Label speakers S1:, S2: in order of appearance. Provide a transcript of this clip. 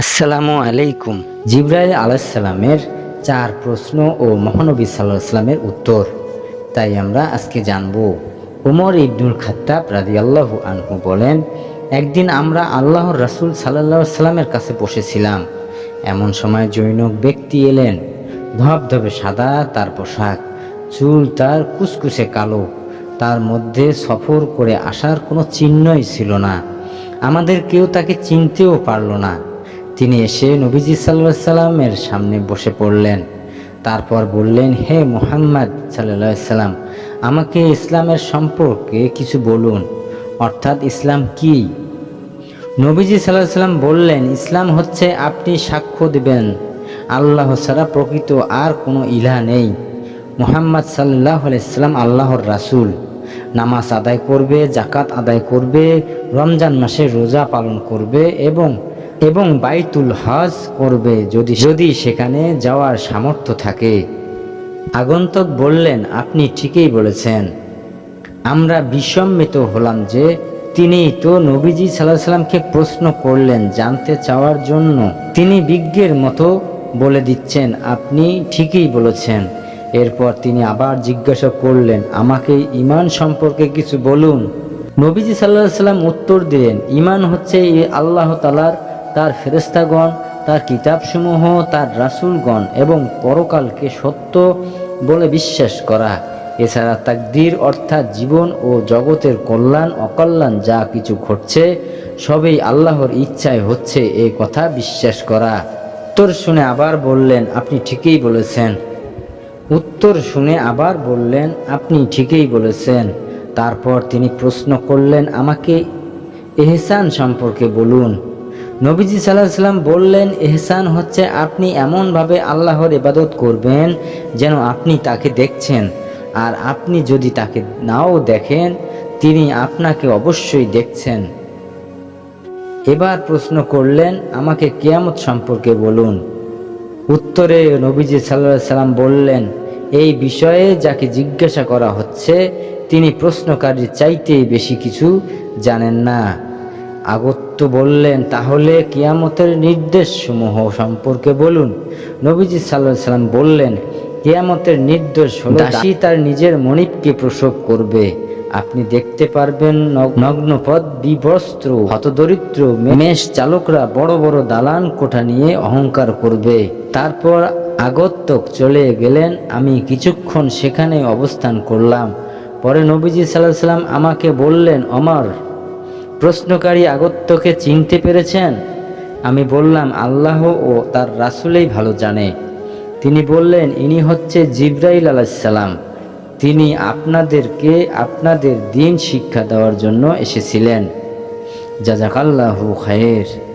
S1: আসসালামু আলাইকুম। জিব্রাইল আলাইসাল্লামের চার প্রশ্ন ও মহানবী সাল্লাহ সাল্লামের উত্তর। তাই আমরা আজকে জানব, উমর ইবনুল খাত্তাব রাদিয়াল্লাহু আনহু বলেন, একদিন আমরা আল্লাহর রাসূল সাল্লাহ সাল্লামের কাছে বসেছিলাম। এমন সময় জৈনক ব্যক্তি এলেন, ধবধবে সাদা তার পোশাক, চুল তার কুসকুসে কালো, তার মধ্যে সফর করে আসার কোনো চিহ্নই ছিল না। আমাদের কেউ তাকে চিনতেও পারল না। তিনি এসে নবীজি সাল্লাহ সাল্লামের সামনে বসে পড়লেন। তারপর বললেন, হে মোহাম্মদ সাল্লাহ সাল্লাম, আমাকে ইসলামের সম্পর্কে কিছু বলুন। অর্থাৎ ইসলাম কি? নবীজি সাল্লাহ সাল্লাম বললেন, ইসলাম হচ্ছে আপনি সাক্ষ্য দেবেন। আল্লাহ ছাড়া প্রকৃত আর কোনো ইলা নেই। মোহাম্মদ সাল্লাহ আলাইসাল্লাম আল্লাহর রাসূল। নামাজ আদায় করবে জাকাত আদায় করবে, রমজান মাসে রোজা পালন করবে এবং এবং বাইতুল হজ করবে যদি যদি সেখানে যাওয়ার সামর্থ্য থাকে। আগন্তক বললেন, আপনি ঠিকই বলেছেন। আমরা বিসম্মিত হলাম যে তিনি তো নবীজি সাল্লাহ সাল্লামকে প্রশ্ন করলেন জানতে চাওয়ার জন্য। তিনি বিজ্ঞের মতো বলে দিচ্ছেন, আপনি ঠিকই বলেছেন। এরপর তিনি আবার জিজ্ঞাসা করলেন, আমাকে ইমান সম্পর্কে কিছু বলুন? নবীজি সাল্লাহ সাল্লাম উত্তর দিলেন ইমান হচ্ছে আল্লাহ তালার তার ফেরেস্তাগণ তার কিতাবসমূহ, তার রাসূলগণ এবং পরকালকে সত্য বলে বিশ্বাস করা। এছাড়া তাকদির অর্থাৎ জীবন ও জগতের কল্যাণ, অকল্যাণ যা কিছু ঘটছে, সবই আল্লাহর ইচ্ছায় হচ্ছে এই কথা বিশ্বাস করা। উত্তর শুনে আবার বললেন, আপনি ঠিকই বলেছেন। উত্তর শুনে আবার বললেন, আপনি ঠিকই বলেছেন। তারপর তিনি প্রশ্ন করলেন, আমাকে এহসান সম্পর্কে বলুন। নবীজি সাল্লাহ সাল্লাম বললেন, এহসান হচ্ছে আপনি এমনভাবে আল্লাহর ইবাদত করবেন যেন আপনি তাকে দেখছেন। আর আপনি যদি তাকে নাও দেখেন, তিনি আপনাকে অবশ্যই দেখছেন। এবার প্রশ্ন করলেন, আমাকে কেয়ামত সম্পর্কে বলুন। উত্তরে নবীজি সাল্লাহ সাল্লাম বললেন, এই বিষয়ে যাকে জিজ্ঞাসা করা হচ্ছে, তিনি প্রশ্নকারীর চাইতে বেশি কিছু জানেন না। আগত্য বললেন তাহলে কিয়ামতের নির্দেশসমূহ সম্পর্কে বলুন। নবীজি সাল্লাহ সাল্লাম বললেন কিয়ামতের নির্দেশ হল দাসী তার নিজের মনিবকে প্রসব করবে। আপনি দেখতে পারবেন নগ- নগ্নপদ বিবস্ত্র হতদরিদ্র মেষ চালকরা বড় বড় দালান কোঠা নিয়ে অহংকার করবে। তারপর আগত্যক চলে গেলেন আমি কিছুক্ষণ সেখানে অবস্থান করলাম। পরে নবীজি সাল্লাহ সাল্লাম আমাকে বললেন অমর প্রশ্নকারী আগত্যকে চিনতে পেরেছেন? আমি বললাম, আল্লাহ ও তার রাসুলেই ভালো জানে। তিনি বললেন, ইনি হচ্ছে জিব্রাইল আলাইসাল্লাম তিনি আপনাদেরকে আপনাদের দিন শিক্ষা দেওয়ার জন্য এসেছিলেন। জাজাকাল্লাহু খায়ের।